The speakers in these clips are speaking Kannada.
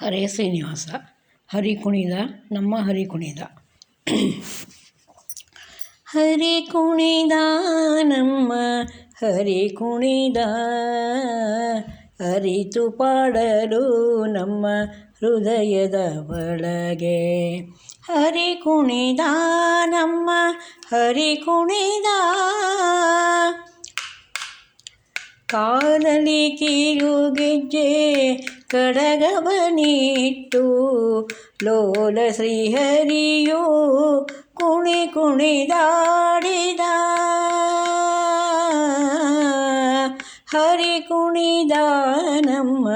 ಹರೇ ಶ್ರೀನಿವಾಸ, ಹರಿ ಕುಣಿದ, ನಮ್ಮ ಹರಿ ಕುಣಿದ. ಹರಿ ಕುಣಿದ, ನಮ್ಮ ಹರಿ ಕುಣಿದ. ಅರಿತು ಪಾಡಲು ನಮ್ಮ ಹೃದಯದ ಒಳಗೆ. ಹರಿ ಕುಣಿದ, ನಮ್ಮ ಹರಿ ಕುಣಿದ. ಕಾಲಲಿ ಕಿರುಗೆಜ್ಜೆ ಕಡಗವನಿಟ್ಟು ಲೋಲ ಶ್ರೀಹರಿಯು ಕುಣಿ ಕುಣಿದಾಡಿದ ಹರಿ ಕುಣಿದ ನಮ್ಮ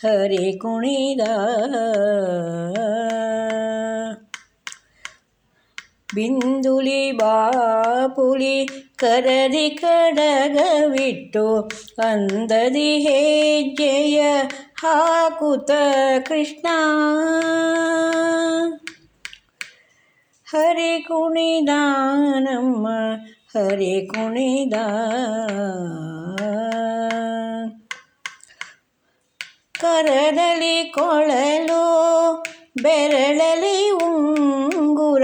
ಹರಿ ಕುಣಿದ ಬಿಂದುಲಿ ಬಾಪುಲಿ ಕರದಿ ಕಡಗವಿಟ್ಟು ಅಂದದಿ ಹೆಜ್ಜೆಯ ಹಾಕುತ್ತ ಕೃಷ್ಣ. ಹರಿ ಕುಣಿದ ನಮ್ಮ ಹರಿ ಕುಣಿದ. ಕರದಲ್ಲಿ ಕೊಳಲು ಬೆರಳಲಿ ಉಂಗುರ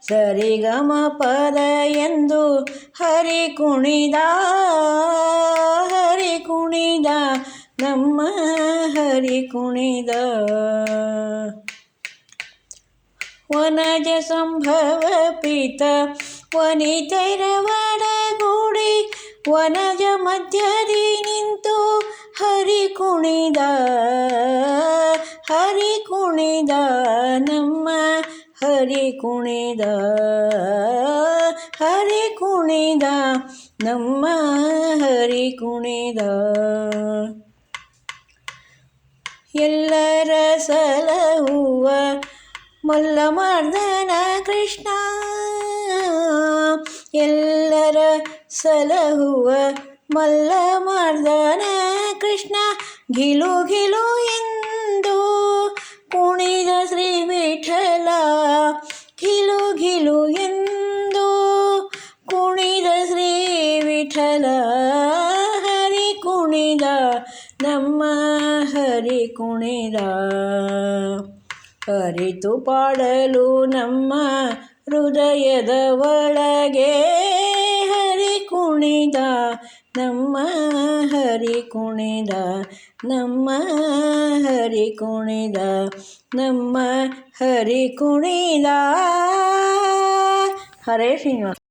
ಸರಿಗಮ ಪದ ಎಂದು ಹರಿ ಕುಣಿದ. ಹರಿ ಕುಣಿದ ನಮ್ಮ ಹರಿ ಕುಣಿದ ವನಜ ಸಂಭವ ಪಿತ, ವನಿತೆರ ಗುಡಿ ವನಜ ಮಧ್ಯದಿ ನಿಂತು ಹರಿ ಕುಣಿದ ಹರಿ ಕುಣಿದ ನಮ್ಮ ಹರಿ ಕುಣಿದ ಹರಿ ಕುಣಿದ ನಮ್ಮ ಹರಿ ಕುಣಿದ. ಎಲ್ಲರ ಸಲಹುವ ಮಲ್ಲಮರ್ದನ ಕೃಷ್ಣ ಎಲ್ಲರ ಸಲಹುವ ಮಲ್ಲಮರ್ದನ ಕೃಷ್ಣ ಗಿಲು ಗಿಲು ಎಂದು ಕುಣಿದ ನಮ್ಮ ಹರಿ ಕುಣಿದ. ಅರಿತು ಪಾಡಲು ನಮ್ಮ ಹೃದಯದ ಒಳಗೆ ಹರಿ ಕುಣಿದ. ನಮ್ಮ ಹರಿ ಕುಣಿದ, ನಮ್ಮ ಹರಿ ಕುಣಿದ, ನಮ್ಮ ಹರಿ ಕುಣಿದ. ಹರೇ ಶ್ರೀನಿವಾಸ.